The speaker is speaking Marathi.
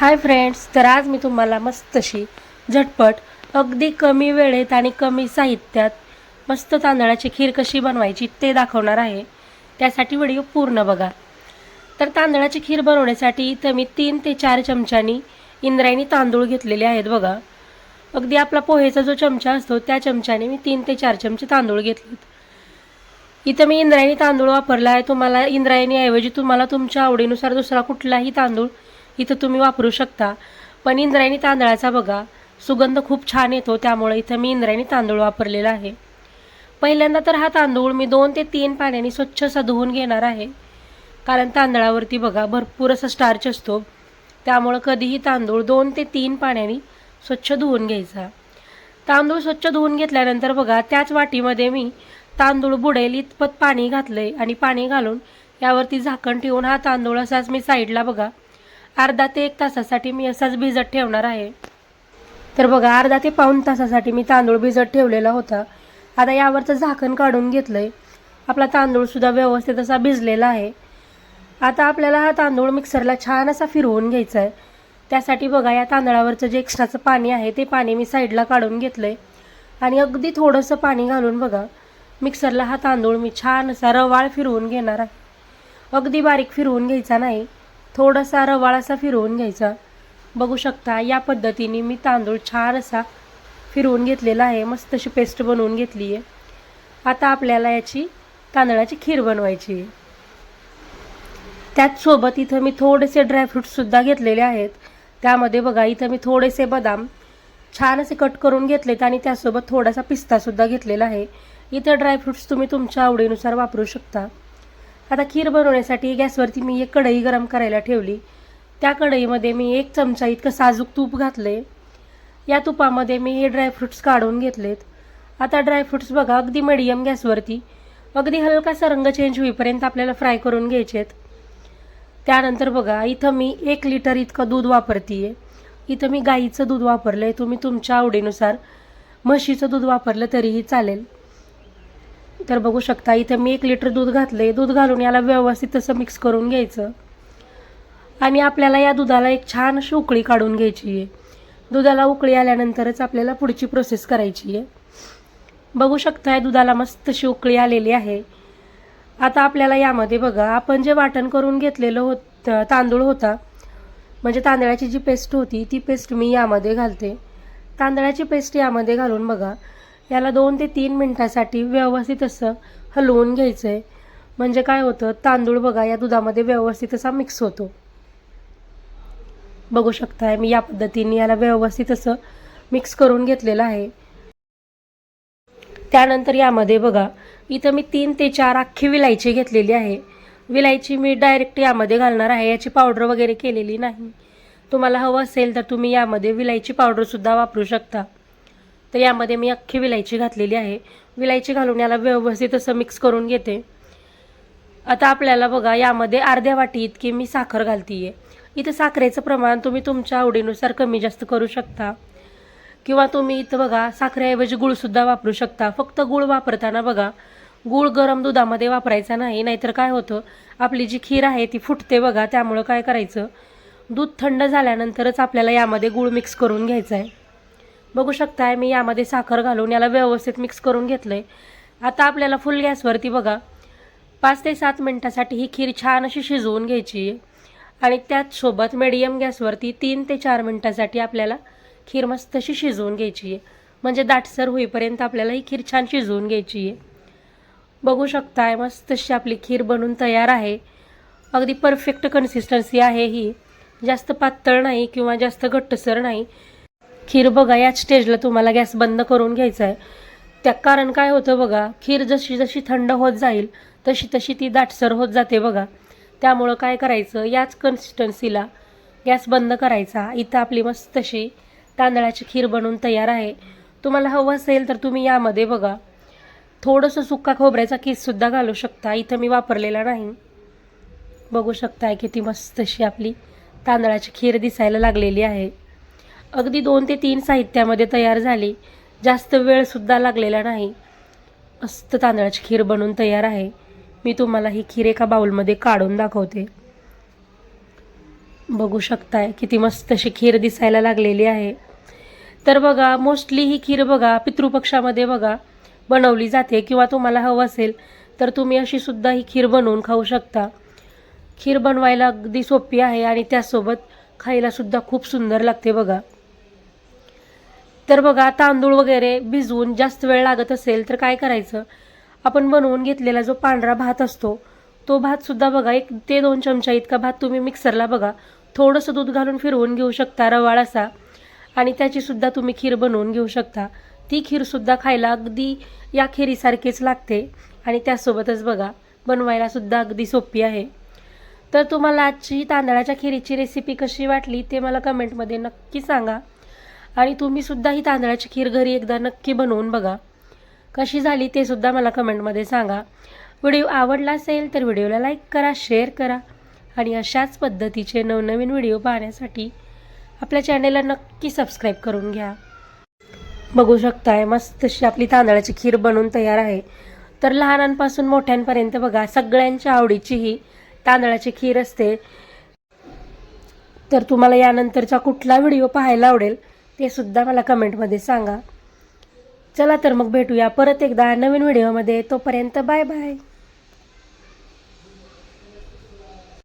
हाय फ्रेंड्स तर आज मी तुम्हाला मस्तशी झटपट अगदी कमी वेळेत आणि कमी साहित्यात मस्त तांदळाची खीर कशी बनवायची ते दाखवणार आहे. त्यासाठी व्हिडिओ पूर्ण बघा. तर तांदळाची खीर बनवण्यासाठी इथं मी तीन ते चार चमच्यानी इंद्रायणी तांदूळ घेतलेले आहेत बघा. अगदी आपला पोहेचा जो चमचा असतो त्या चमच्याने मी तीन ते चार चमचे तांदूळ घेतलेत. इथं मी इंद्रायणी तांदूळ वापरला आहे. तुम्हाला इंद्रायणीऐवजी तुम्हाला तुमच्या आवडीनुसार दुसरा कुठलाही तांदूळ इथं तुम्ही वापरू शकता. पण इंद्रायणी तांदळाचा बघा सुगंध खूप छान येतो त्यामुळे इथं मी इंद्रायणी तांदूळ वापरलेला आहे. पहिल्यांदा तर हा तांदूळ मी दोन ते तीन पाण्याने स्वच्छ असा धुवून घेणार आहे. कारण तांदळावरती बघा भरपूर असा स्टार्च असतो. त्यामुळं कधीही तांदूळ दोन ते तीन पाण्याने स्वच्छ धुवून घ्यायचा. तांदूळ स्वच्छ धुवून घेतल्यानंतर बघा त्याच वाटीमध्ये मी तांदूळ बुडेल इतपत पाणी घातलंय आणि पाणी घालून यावरती झाकण ठेवून हा तांदूळ असाच मी साईडला बघा अर्धा ते एक तासासाठी मी असाच भिजत ठेवणार आहे. तर बघा अर्धा ते पाऊण तासासाठी मी तांदूळ भिजत ठेवलेला होता. आता यावरचं झाकण काढून घेतलंय. आपला तांदूळसुद्धा व्यवस्थित असा भिजलेला आहे. आता आपल्याला हा तांदूळ मिक्सरला छान असा फिरवून घ्यायचा आहे. त्यासाठी बघा या तांदळावरचं जे एक्स्ट्राचं पाणी आहे ते पाणी मी साईडला काढून घेतलंय. आणि अगदी थोडंसं पाणी घालून बघा मिक्सरला हा तांदूळ मी छान असा रवाळ फिरवून घेणार आहे. अगदी बारीक फिरवून घ्यायचा नाही. थोडासा रवाळ असा फिरवून घ्यायचा. बघू शकता या पद्धतीने मी तांदूळ छान असा फिरवून घेतलेला आहे. मस्त अशी पेस्ट बनवून घेतली आहे. आता आपल्याला याची तांदळाची खीर बनवायची आहे. त्याचसोबत इथं मी थोडेसे ड्रायफ्रूट्ससुद्धा घेतलेले आहेत. त्यामध्ये बघा इथं मी थोडेसे बदाम छान असे कट करून घेतलेत आणि त्यासोबत थोडासा पिस्तासुद्धा घेतलेला आहे. इथं ड्रायफ्रूट्स तुम्ही तुमच्या आवडीनुसार वापरू शकता. आता खीर बनवण्यासाठी गॅसवरती मी एक कढई गरम करायला ठेवली. त्या कढईमध्ये मी एक चमचा इतकं साजूक तूप घातले या तुपामध्ये मी हे ड्रायफ्रुट्स काढून घेतलेत. आता ड्रायफ्रुट्स बघा अगदी मिडियम गॅसवरती अगदी हलकासा रंग चेंज होईपर्यंत आपल्याला फ्राय करून घ्यायचे आहेत त्यानंतर बघा इथं मी एक लिटर इतकं दूध वापरते आहे इथं मी गाईचं दूध वापरलं आहे तुम्ही तुमच्या आवडीनुसार म्हशीचं दूध वापरलं तरीही चालेल. तर बघू शकता इथं मी एक लिटर दूध घातलं आहे दूध घालून याला व्यवस्थित असं मिक्स करून घ्यायचं. आणि आपल्याला या दुधाला एक छान अशी उकळी काढून घ्यायची आहे. दुधाला उकळी आल्यानंतरच आपल्याला पुढची प्रोसेस करायची आहे. बघू शकता या दुधाला मस्त अशी उकळी आलेली आहे. आता आपल्याला यामध्ये बघा आपण जे वाटण करून घेतलेलं होत तांदूळ होता म्हणजे तांदळाची जी पेस्ट होती ती पेस्ट मी यामध्ये घालते. तांदळाची पेस्ट यामध्ये घालून बघा याला दोन ते तीन मिनटासाठी व्यवस्थित असं हलवून घ्यायचं आहे म्हणजे काय होतं तांदूळ बघा या दुधामध्ये व्यवस्थित असा मिक्स होतो. बघू शकताय मी या पद्धतीने याला व्यवस्थित असं मिक्स करून घेतलेलं आहे. त्यानंतर यामध्ये बघा इथं मी तीन ते चार अख्खी विलायची घेतलेली आहे. विलायची मी डायरेक्ट यामध्ये घालणार आहे याची पावडर वगैरे केलेली नाही. तुम्हाला हवं असेल तर तुम्ही यामध्ये विलायची पावडरसुद्धा वापरू शकता. तर यामध्ये मी अख्खी विलायची घातलेली आहे. विलायची घालून याला व्यवस्थित असं मिक्स करून घेते. आता आपल्याला बघा यामध्ये अर्ध्या वाटी इतकी मी साखर घालते आहे इथं साखरेचं प्रमाण तुम्ही तुमच्या आवडीनुसार कमी जास्त करू शकता. किंवा तुम्ही इथं बघा साखरेऐवजी गुळसुद्धा वापरू शकता. फक्त गुळ वापरताना बघा गुळ गरम दुधामध्ये वापरायचा नाही नाहीतर काय होतं आपली जी खीर आहे ती फुटते बघा त्यामुळं काय करायचं दूध थंड झाल्यानंतरच आपल्याला यामध्ये गुळ मिक्स करून घ्यायचं आहे बघू शकताय मी यामध्ये साखर घालून याला व्यवस्थित मिक्स करून घेतलं आहे आता आपल्याला फुल गॅसवरती बघा. पाच ते सात मिनटासाठी ही खीर छान अशी शिजवून घ्यायची. आहे आणि त्याचसोबत मिडियम गॅसवरती तीन ते चार मिनटासाठी आपल्याला खीर मस्त अशी शिजवून घ्यायची. आहे म्हणजे दाटसर होईपर्यंत आपल्याला ही खीर छान शिजवून घ्यायची. आहे बघू शकताय मस्त अशी आपली खीर बनून तयार आहे. अगदी परफेक्ट कन्सिस्टन्सी आहे ही. जास्त पातळ नाही किंवा जास्त घट्टसर नाही. खीर बघा याच स्टेजला तुम्हाला गॅस बंद करून घ्यायचा आहे त्या कारण काय होतं बघा खीर जशी जशी थंड होत जाईल तशी तशी ती दाटसर होत जाते बघा. त्यामुळं काय करायचं याच कन्सिस्टन्सीला गॅस बंद करायचा. इथं आपली मस्त अशी तांदळाची खीर बनवून तयार आहे. तुम्हाला हवं असेल तर तुम्ही यामध्ये बघा थोडंसं सुक्का खोबऱ्याचा किससुद्धा घालू शकता. इथं मी वापरलेला नाही. बघू शकताय किती मस्त अशी आपली तांदळाची खीर दिसायला लागलेली आहे. अगदी दोन ते तीन साहित्यामध्ये तयार झाली. जास्त वेळसुद्धा लागलेला नाही. मस्त तांदळाची खीर बनवून तयार आहे. मी तुम्हाला ही खीर एका बाऊलमध्ये काढून दाखवते. बघू शकताय किती मस्त अशी खीर दिसायला लागलेली आहे. तर बघा मोस्टली ही खीर बघा पितृपक्षामध्ये बघा बनवली जाते किंवा तुम्हाला हवं असेल तर तुम्ही अशी सुद्धा ही खीर बनवून खाऊ शकता. खीर बनवायला अगदी सोपी आहे आणि त्यासोबत खायलासुद्धा खूप सुंदर लागते बघा. तर बघा तांदूळ वगैरे भिजवून जास्त वेळ लागत असेल तर काय करायचं? आपण बनवून घेतलेला जो पांढरा भात असतो तो भातसुद्धा बघा एक ते दोन चमचा इतका भात तुम्ही मिक्सरला बघा. थोडंसं दूध घालून फिरवून घेऊ शकता रवाळ असा. आणि त्याचीसुद्धा तुम्ही खीर बनवून घेऊ शकता. ती खीरसुद्धा खायला अगदी या खिरीसारखीच लागते. आणि त्यासोबतच बघा बनवायलासुद्धा अगदी सोपी आहे. तर तुम्हाला आजची तांदळाच्या खिरीची रेसिपी कशी वाटली ते मला कमेंटमध्ये नक्की सांगा. आणि तुम्ही सुद्धा ही तांदळाची खीर घरी एकदा नक्की बनवून बघा. कशी झाली ते सुद्धा मला कमेंटमध्ये सांगा. व्हिडिओ आवडला असेल तर व्हिडिओला लाईक करा शेअर करा आणि अशाच पद्धतीचे नवनवीन व्हिडिओ पाहण्यासाठी आपल्या चॅनेलला नक्की सबस्क्राईब करून घ्या. बघू शकताय मस्त अशी आपली तांदळाची खीर बनवून तयार आहे. तर लहानांपासून मोठ्यांपर्यंत बघा सगळ्यांच्या आवडीची ही तांदळाची खीर असते. तर तुम्हाला यानंतरचा कुठला व्हिडिओ पाहायला आवडेल ते सुद्धा मला कमेंटमध्ये सांगा. चला तर मग भेटूया परत एकदा नवीन व्हिडिओमध्ये. तोपर्यंत बाय बाय.